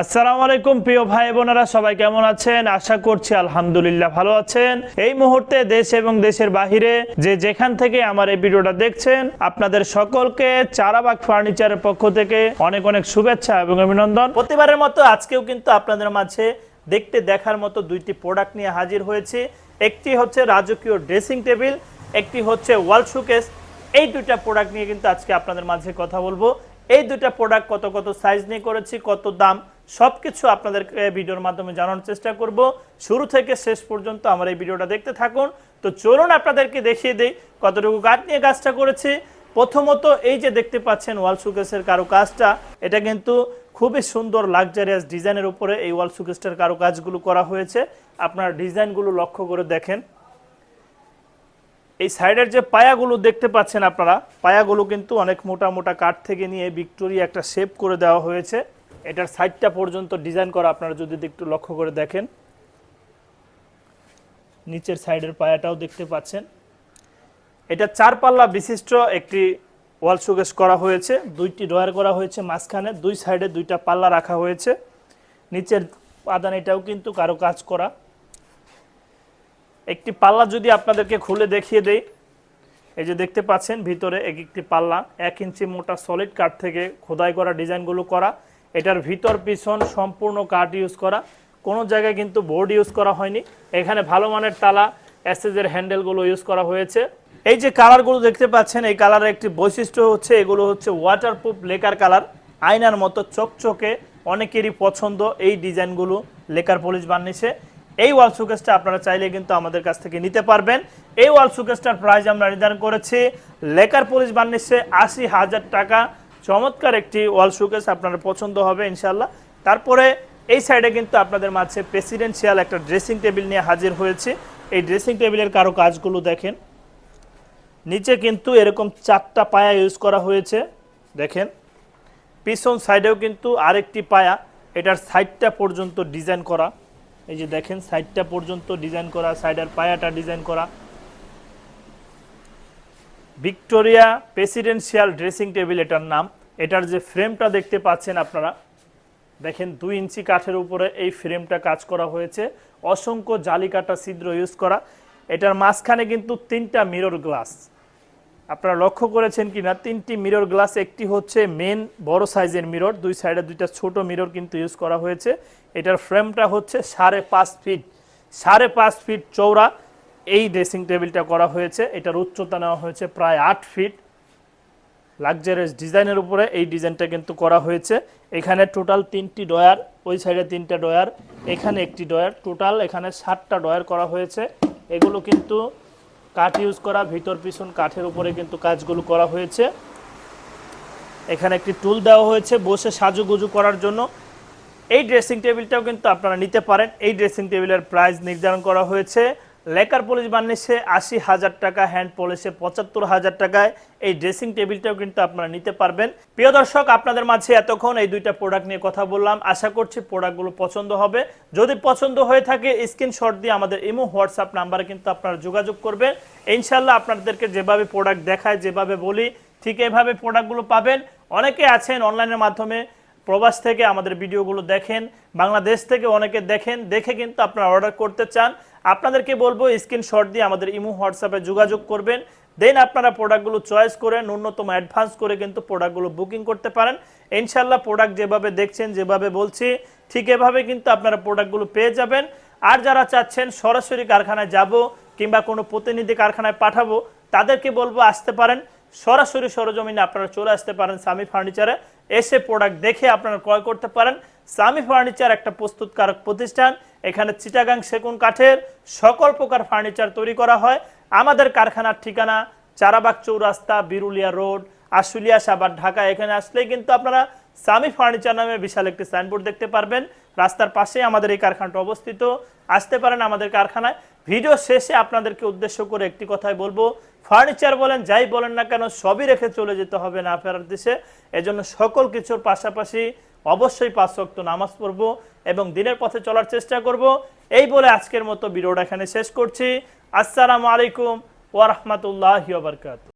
আসসালামু আলাইকুম, প্রিয় ভাই বোনেরা, সবাই কেমন আছেন? আশা করছি আলহামদুলিল্লাহ ভালো আছেন। এই মুহূর্তে দেশ এবং দেশের বাহিরে যে যেখান থেকে আমার এই ভিডিওটা দেখছেন, আপনাদের সকলকে চারাবাগ ফার্নিচারের পক্ষ থেকে অনেক অনেক শুভেচ্ছা এবং অভিনন্দন। প্রতিবারের মতো আজকেও কিন্তু আপনাদের মাঝে দেখতে দেখার মতো দুইটি প্রোডাক্ট নিয়ে হাজির হয়েছে। একটি হচ্ছে রাজকীয় ড্রেসিং টেবিল, একটি হচ্ছে ওয়াল শোকেস। এই দুইটা প্রোডাক্ট নিয়ে কিন্তু আজকে আপনাদের মাঝে কথা বলব। এই দুটা প্রোডাক্ট কত কত সাইজ নিয়ে করেছি, কত দাম সবকিছু আপনাদেরকে ভিডিওর মাধ্যমে জানানোর চেষ্টা করব। শুরু থেকে শেষ পর্যন্ত আমার এই ভিডিওটা দেখতে থাকুন। তো চলুন আপনাদেরকে দেখিয়ে দেই কতটুকু কাঠ নিয়ে কাজটা করেছি। প্রথমত এই যে দেখতে পাচ্ছেন ওয়াল সুকেসের কারও কাজটা এটা কিন্তু খুবই সুন্দর লাক্সারিয়াস ডিজাইনের উপরে এই ওয়াল সুকেসটার কারও কাজগুলো করা হয়েছে। আপনার ডিজাইনগুলো লক্ষ্য করে দেখেন। এই সাইডের যে পায়াগুলো দেখতে পাচ্ছেন আপনারা, পায়াগুলো কিন্তু অনেক মোটা মোটা কাঠ থেকে নিয়ে ভিক্টোরিয়া একটা শেপ করে দেওয়া হয়েছে। এটার সাইডটা পর্যন্ত ডিজাইন করা আপনারা যদি একটু লক্ষ্য করে দেখেন। নিচের সাইডের পায়াটাও দেখতে পাচ্ছেন। এটা চার পাল্লা বিশিষ্ট একটি ওয়াল শোকেস করা হয়েছে। দুইটি ড্রয়ার করা হয়েছে মাঝখানে। দুই সাইডে দুইটা পাল্লা রাখা হয়েছে। নিচের পাদানিটাও কিন্তু কারও কাজ করা। একটি পাল্লা যদি আপনাদেরকে খুলে দেখিয়ে দেই, এই যে দেখতে পাচ্ছেন ভিতরে এক একটি পাল্লা। এক ইঞ্চি মোটা সলিড কাঠ থেকে খোদাই করা ডিজাইনগুলো করা। এটার ভিতর পিছন সম্পূর্ণ কাঠ ইউজ করা। কোনো জায়গায় কিন্তু বোর্ড ইউজ করা হয়নি। এখানে ভালো মানের তালা এসএসের হ্যান্ডেলগুলো ইউজ করা হয়েছে। এই যে কালারগুলো দেখতে পাচ্ছেন, এই কালারের একটি বৈশিষ্ট্য হচ্ছে, এগুলো হচ্ছে ওয়াটারপ্রুফ লেকার কালার আয়নার মতো চকচকে, অনেকেরই পছন্দ এই ডিজাইনগুলো লেকার পলিশ বানিয়েছে। এই ওয়াল সুকেসটা আপনারা চাইলে কিন্তু আমাদের কাছ থেকে নিতে পারবেন। এই ওয়াল সুকেসটার প্রাইস আমরা নির্ধারণ করেছি, লেকার পলিশ বানিয়েছে আশি হাজার টাকা। চমৎকার একটি ওয়াল সুকেস আপনার পছন্দ হবে ইনশাল্লাহ তারপরে এই সাইডে কিন্তু আপনাদের মাঝে প্রেসিডেন্সিয়াল একটা ড্রেসিং টেবিল নিয়ে হাজির হয়েছে। এই ড্রেসিং টেবিলের কারও কাজগুলো দেখেন। নিচে কিন্তু এরকম চারটা পায়া ইউজ করা হয়েছে, দেখেন। পিছন সাইডেও কিন্তু আরেকটি পায়া, এটার সাইডটা পর্যন্ত ডিজাইন করা। এই যে দেখেন সাইডটা পর্যন্ত ডিজাইন করা সাইডের পায়াটা ডিজাইন করা। ভিক্টোরিয়া প্রেসিডেন্সিয়াল ড্রেসিং টেবিল এটার নাম। এটার যে ফ্রেমটা দেখতে পাচ্ছেন আপনারা, দেখেন দুই ইঞ্চি কাঠের উপরে এই ফ্রেমটা কাজ করা হয়েছে। অসংখ্য জালি কাটা ছিদ্র ইউজ করা। এটার মাঝখানে কিন্তু তিনটা মিরর গ্লাস আপনারা লক্ষ্য করেছেন কিনা, তিনটি মিরর গ্লাস একটি হচ্ছে মেন বড় সাইজের মিরর দুই সাইডে দুইটা ছোট মিরর কিন্তু ইউজ করা হয়েছে। এটার ফ্রেমটা হচ্ছে সাড়ে পাঁচ ফিট সাড়ে পাঁচ ফিট চৌড়া এই ড্রেসিং টেবিলটা করা হয়েছে। এটার উচ্চতা নেওয়া হয়েছে প্রায় আট ফিট লাক্সারিয়াস ডিজাইনের উপরে এই ডিজাইনটা কিন্তু করা হয়েছে। এখানে টোটাল তিনটি ডয়ার ওই সাইডে তিনটা ডয়ার এখানে একটি ডয়ার টোটাল এখানে সাতটা ডয়ার করা হয়েছে। এগুলো কিন্তু কাঠ ইউজ করা, ভিতর পিছন কাঠের উপরে কিন্তু কাজগুলো করা হয়েছে। এখানে একটি টুল দেওয়া হয়েছে বসে সাজুগুজু করার জন্য। এই ড্রেসিং টেবিলটাও কিন্তু আপনারা নিতে পারেন। এই ড্রেসিং টেবিলের প্রাইস নির্ধারণ করা হয়েছে। লেকার পলিশ বানিয়েছে আশি হাজার টাকা, হ্যান্ড পলিশে পঁচাত্তর হাজার টাকায়। এই ড্রেসিং টেবিলটাও কিন্তু আপনারা নিতে পারবেন। প্রিয় দর্শক, আপনাদের মাঝে এতক্ষণ এই দুইটা প্রোডাক্ট নিয়ে কথা বললাম। আশা করছি প্রোডাক্টগুলো পছন্দ হবে। যদি পছন্দ হয়ে থাকে স্ক্রিনশট দিয়ে আমাদের ইমো হোয়াটসঅ্যাপ নাম্বারে কিন্তু আপনারা যোগাযোগ করবেন। ইনশাল্লাহ আপনাদেরকে যেভাবে প্রোডাক্ট দেখায়, যেভাবে বলি, ঠিক এভাবে প্রোডাক্টগুলো পাবেন। অনেকে আছেন অনলাইনের মাধ্যমে, প্রবাস থেকে আমাদের ভিডিওগুলো দেখেন, বাংলাদেশ থেকে অনেকে দেখেন, দেখে কিন্তু আপনারা অর্ডার করতে চান। আপনাদেরকে বলব স্ক্রিনশট দিয়ে আমাদের ইমো হোয়াটসঅ্যাপে যোগাযোগ করবেন। দেন আপনারা প্রোডাক্টগুলো চয়েস করে, ন্যূনতম অ্যাডভান্স করে কিন্তু প্রোডাক্টগুলো বুকিং করতে পারেন। ইনশাল্লাহ প্রোডাক্ট যেভাবে দেখছেন, যেভাবে বলছি, ঠিক এভাবে কিন্তু আপনারা প্রোডাক্টগুলো পেয়ে যাবেন। আর যারা চাচ্ছেন সরাসরি কারখানায় যাব কিংবা কোনো প্রতিনিধি কারখানায় পাঠাবো, তাদেরকে বলব আসতে পারেন। সরাসরি সরজমিনে আপনারা চলে আসতে পারেন সামি ফার্নিচারে এসে প্রোডাক্ট দেখে আপনারা ক্রয় করতে পারেন। সামি ফার্নিচার একটা প্রস্তুতকারক প্রতিষ্ঠান। এখানে চিটাগাং সেগুন কাঠের সকল প্রকার ফার্নিচার তৈরি করা হয়। আমাদের কারখানার ঠিকানা চারাবাগ চৌরাস্তা, বিরুলিয়া রোড, আশুলিয়া সাবার ঢাকা। এখানে আসলেই কিন্তু আপনারা সামি ফার্নিচার নামে বিশাল একটি সাইনবোর্ড দেখতে পারবেন। রাস্তার পাশে আমাদের এই কারখানাটা অবস্থিত। আসতে পারেন আমাদের কারখানায়। ভিডিও শেষে আপনাদেরকে উদ্দেশ্য করে একটি কথাই বলব। ফার্নিচার বলেন, যাই বলেন না কেন, সবই রেখে চলে যেতে হবে না ফেরার দেশে। এজন্য সকল কিছুর পাশাপাশি অবশ্যই পাঁচ শক্ত নামাজ পড়ব এবং দিনের পথে চলার চেষ্টা করব। এই বলে আজকের মতো বিরোধ এখানে শেষ করছি। আসসালামু আলাইকুম ওয়ারহমতুল্লাহ বরকাত